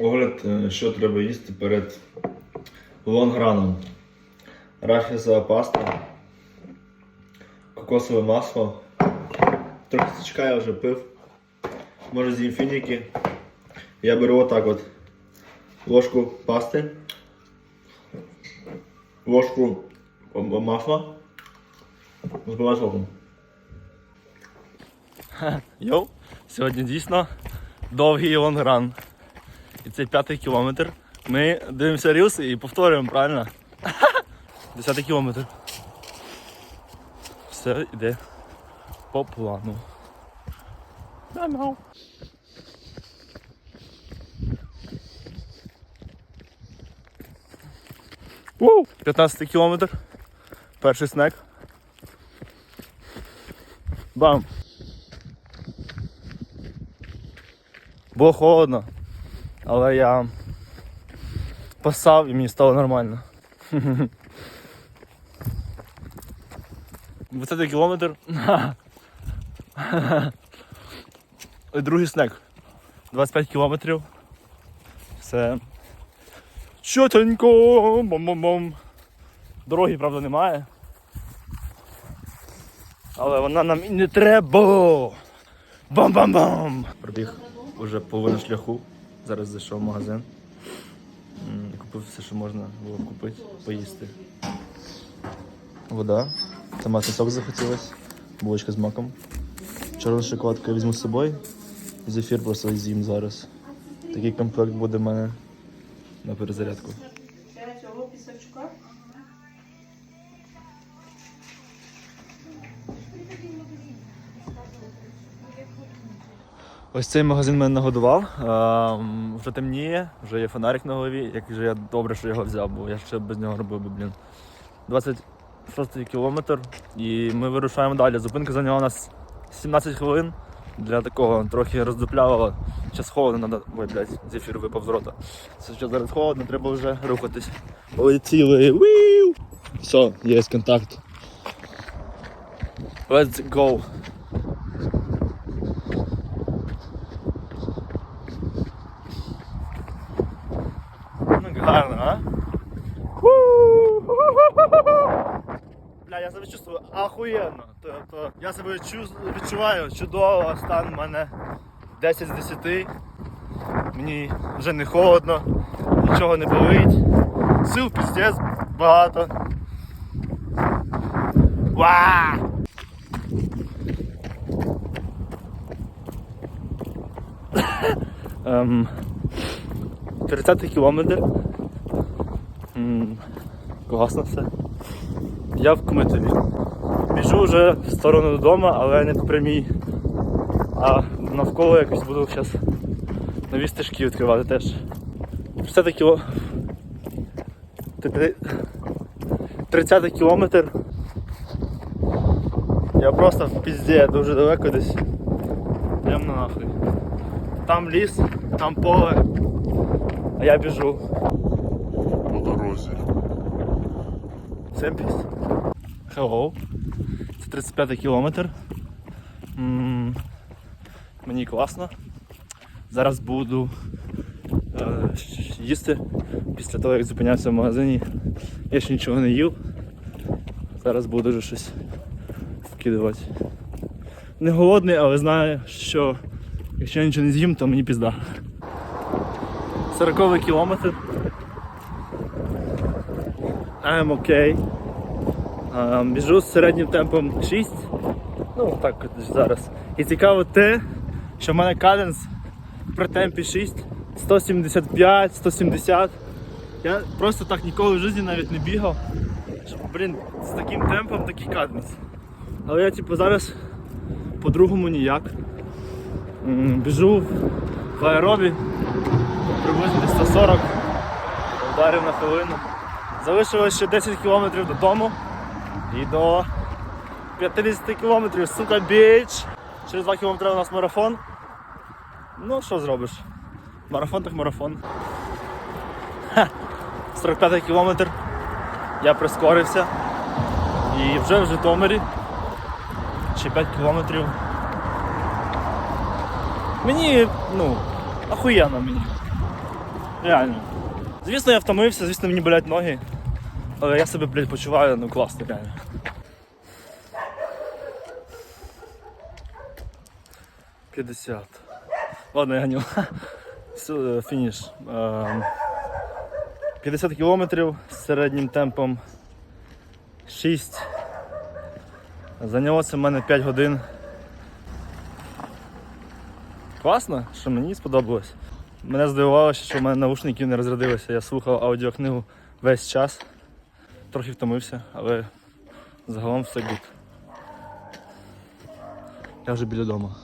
Огляд, е, що треба їсти перед лонграном. Рафісова паста, кокосове масло. Трохи сачка я вже пив. Може з інфініки. Я беру отак от. Ложку пасти. Ложку масла. Збиваю соком. Йоу, сьогодні дійсно довгий лонгран. І це п'ятий кілометр. Ми дивимося рілси і повторюємо, правильно? Десятий кілометр. Все йде по плану. Уу! 15 кілометр. Перший снек. Бам! Було холодно, але я посав і мені стало нормально. 20 кілометр. І Другий снег. 25 кілометрів. Все. Чотенько! Бом-бом-бом. Дороги, правда, немає. Але вона нам і не треба. Бам-бам-бам! Пробіг уже половину шляху. Зараз зайшов в магазин. Купив все, що можна було купити, поїсти. Вода. Томатний сок захотілось. Булочка з маком. Чорну шоколадку я візьму з собою. Зефір просто з'їм зараз. Такий комплект буде в мене на перезарядку. Цього пісочка. Ось цей магазин мене нагодував. Ем, вже темніє, вже є фонарик на голові. Як же я добре, що його взяв, бо я ще без нього робив би, блін. 26 кілометр і ми вирушаємо далі. Зупинка зайняла у нас 17 хвилин для такого трохи роздуплявого. Зараз холодно, надо. Ой, блядь, зефір випав з рота. Це що зараз холодно, треба вже рухатись. Полетіли. Віу! Все, є контакт. Let's go. Гарно, а? Бля, я себе чувствую охуєнно. Тобто я себе чу- відчуваю чудово, стан в мене 10 з 10. Мені вже не холодно, нічого не болить. Сил піздець багато. Ва! Ем, 30 кілометр. М, Класно все. Я в Кмитові. Біжу вже в сторону додому, але не по прямій. А навколо якось буду зараз нові стежки відкривати теж. 30 кіло. 30 кілометр. Я просто в пізді, дуже далеко десь. Прямо нахуй. Там ліс, там поле, а я біжу. Дорозі. Всем. Hello. Це 35 кілометр. Мені класно. Зараз буду е, їсти після того, як зупинявся в магазині. Я ще нічого не їв. Зараз буду вже щось вкидувати. Не голодний, але знаю, що якщо я нічого не з'їм, то мені пізда. 40 кілометр. I'm okay. Біжу з середнім темпом 6. Ну, так зараз. І цікаво те, що в мене каденс при темпі 6, 175, 170. Я просто так ніколи в житті навіть не бігав. Блін, з таким темпом такий каденс. Але я типу зараз по-другому ніяк. Біжу в аеробі приблизно 140 ударів на хвилину. Залишилось ще 10 кілометрів додому і до 50 кілометрів, сука, біч. Через 2 кілометри у нас марафон. Ну, що зробиш? Марафон так марафон. Ха. 45 кілометр. Я прискорився. І вже в Житомирі. Ще 5 кілометрів. Мені, ну, охуєнно мені. Реально. Звісно, я втомився, звісно, мені болять ноги. Але я себе, блядь, почуваю, ну класно, реально. П'ятдесят. Ладно, я ганю. Все, е, фініш. Ем, 50 кілометрів з середнім темпом 6. Зайняло це в мене 5 годин. Класно, що мені сподобалось. Мене здивувало, що в мене наушників не розрядилися. Я слухав аудіокнигу весь час. Трохи втомився, але загалом все гуд. Я вже біля дому.